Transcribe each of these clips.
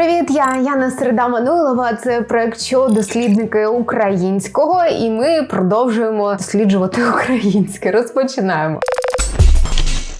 Привіт, я Яна Середа Мануйлова. Це проект «Що дослідники українського, і ми продовжуємо досліджувати українське. Розпочинаємо.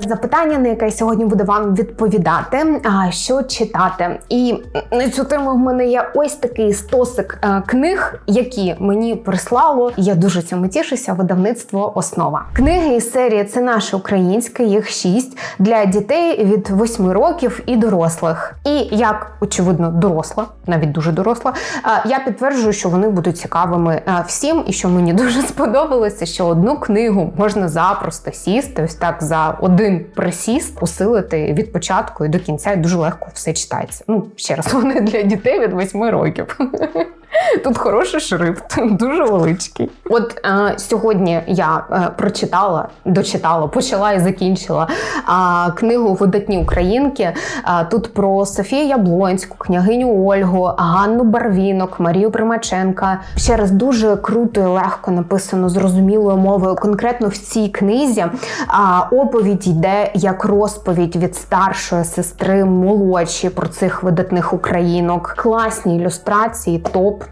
Запитання, на яке я сьогодні буду вам відповідати, а що читати. І на цю тему в мене є ось такий стосик е, книг, які мені прислало. Я дуже цьому тішуся. Видавництво основа. Книги із серії це наше українське, їх шість для дітей від 8 років і дорослих. І як очевидно, доросла, навіть дуже доросла. е, Я підтверджую, що вони будуть цікавими е, всім, і що мені дуже сподобалося, що одну книгу можна запросто сісти, ось так за один присіст, усилити від початку і до кінця, і дуже легко все читається. Ну, ще раз, вони для дітей від 8 років. Тут хороший шрифт, дуже величкий. От е, сьогодні я е, прочитала, дочитала, почала і закінчила е, книгу Видатні українки. Е, тут про Софію Яблонську, княгиню Ольгу, Ганну Барвінок, Марію Примаченка. Ще раз дуже круто і легко написано зрозумілою мовою. Конкретно в цій книзі а, оповідь йде як розповідь від старшої сестри молодші про цих видатних українок. Класні ілюстрації, топ.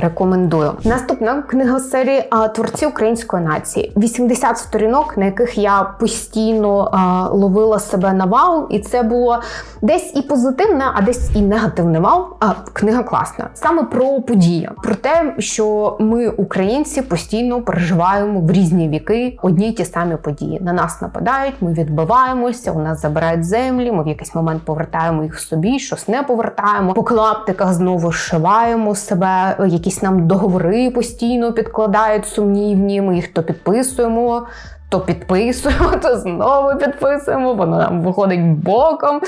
Рекомендую. Наступна книга серії Творці української нації. 80 сторінок, на яких я постійно а, ловила себе на вау, і це було десь і позитивне, а десь і негативне вау. А книга класна. Саме про події, про те, що ми, українці, постійно переживаємо в різні віки одні й ті самі події. На нас нападають, ми відбиваємося, у нас забирають землі. Ми в якийсь момент повертаємо їх собі, щось не повертаємо. По клаптиках знову зшиваємо себе. Якісь нам договори постійно підкладають сумнівні. Ми їх то підписуємо. То підписуємо, то знову підписуємо, воно нам виходить боком.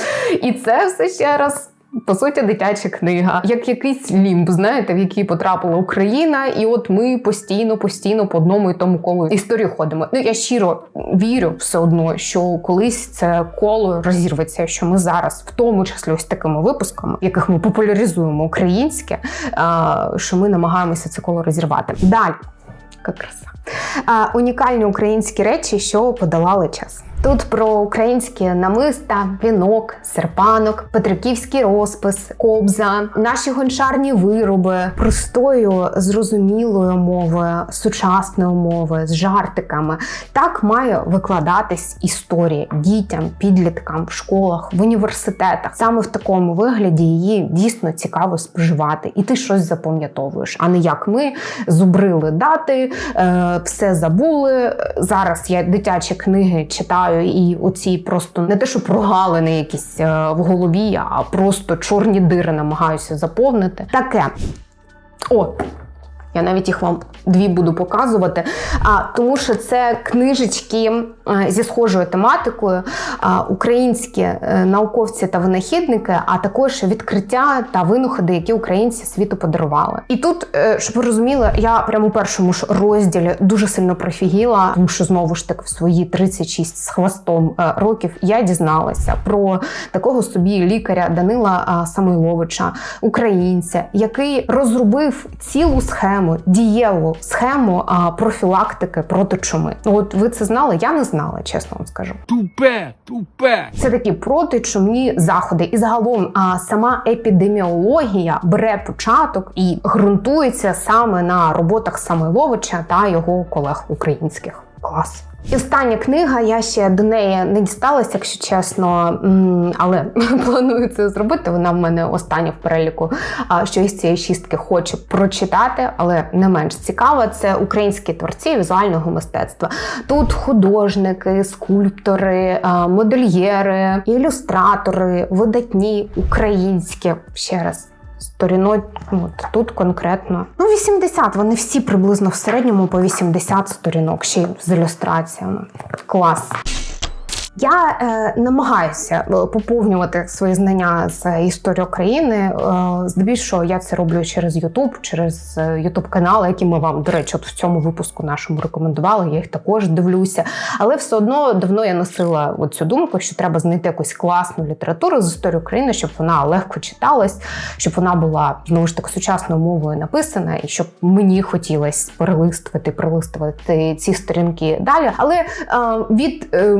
І це все ще раз. По суті, дитяча книга, як якийсь лімб, знаєте, в який потрапила Україна, і от ми постійно, постійно по одному і тому колу історію ходимо. Ну я щиро вірю все одно, що колись це коло розірветься, що ми зараз, в тому числі ось такими випусками, в яких ми популяризуємо українське, що ми намагаємося це коло розірвати. Далі, краса. А, унікальні українські речі, що подолали час. Тут про українські намиста, вінок, серпанок, петриківський розпис, кобза, наші гончарні вироби простою, зрозумілою мовою, сучасною мовою, з жартиками. Так має викладатись історія дітям, підліткам в школах, в університетах. Саме в такому вигляді її дійсно цікаво споживати, і ти щось запам'ятовуєш, а не як ми зубрили дати, е, все забули. Зараз я дитячі книги читаю і оці просто не те, що прогалини якісь е, в голові, а просто чорні дири намагаюся заповнити. Таке. О, я навіть їх вам дві буду показувати, а, тому що це книжечки е, зі схожою тематикою, українські е, науковці та винахідники, а також відкриття та винаходи, які українці світу подарували. І тут, е, щоб ви розуміли, я прямо у першому ж розділі дуже сильно профігіла, тому що знову ж таки в свої 36 з хвостом років я дізналася про такого собі лікаря Данила Самойловича, українця, який розробив цілу схему, дієву схему а, профілактики проти чуми. Ну, От ви це знали? Я не знала, чесно вам скажу. Тупе, тупе. Це такі протичумні заходи. І загалом а, сама епідеміологія бере початок і ґрунтується саме на роботах Самойловича та його колег українських. Клас. І остання книга, я ще до неї не дісталася, якщо чесно, але планую це зробити. Вона в мене остання в переліку, що із цієї шістки хочу прочитати, але не менш цікава. Це українські творці візуального мистецтва. Тут художники, скульптори, модельєри, ілюстратори, видатні українські. Ще раз. Сторінок, от тут конкретно. Ну, 80, вони всі приблизно в середньому по 80 сторінок, ще й з ілюстраціями. Клас. Я е, намагаюся е, поповнювати свої знання з історії України. Е, здебільшого я це роблю через YouTube, через е, YouTube канали, які ми вам, до речі, от в цьому випуску нашому рекомендували. Я їх також дивлюся. Але все одно давно я носила цю думку, що треба знайти якусь класну літературу з історії України, щоб вона легко читалась, щоб вона була знову ж таки сучасною мовою написана, і щоб мені хотілося перелистувати, прилистувати ці сторінки далі. Але е, від е,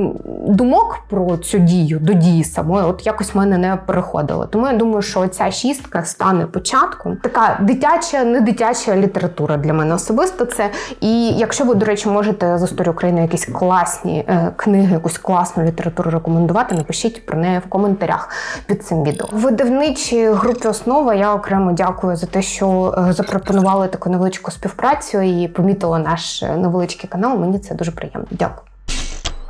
думки думок про цю дію до дії самої, от якось в мене не переходило. Тому я думаю, що ця шістка стане початком. Така дитяча, не дитяча література для мене особисто це. І якщо ви, до речі, можете з історії України якісь класні е, книги, якусь класну літературу рекомендувати, напишіть про неї в коментарях під цим відео. Видавничій групі основа я окремо дякую за те, що е, запропонували таку невеличку співпрацю і помітили наш е, невеличкий канал. Мені це дуже приємно. Дякую.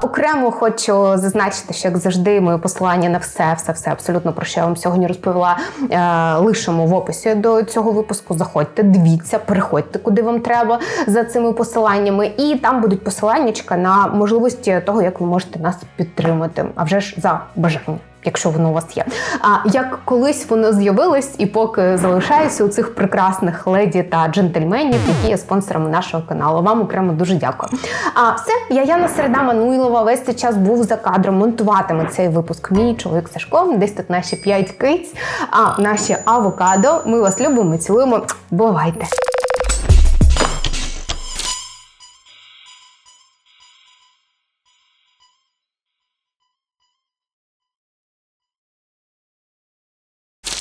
Окремо хочу зазначити, що як завжди, моє посилання на все, все, все абсолютно про що я вам сьогодні розповіла. Е, лишимо в описі до цього випуску. Заходьте, дивіться, переходьте, куди вам треба за цими посиланнями, і там будуть посиланнячка на можливості того, як ви можете нас підтримати. А вже ж за бажання. Якщо воно у вас є. А як колись воно з'явилось, і поки залишаюся у цих прекрасних леді та джентльменів, які є спонсорами нашого каналу. Вам окремо дуже дякую. А все, я Яна Середа Мануйлова. Весь цей час був за кадром. Монтуватиме цей випуск мій чоловік Сашко. Десь тут наші п'ять киць, а наші авокадо. Ми вас любимо, цілуємо. Бувайте!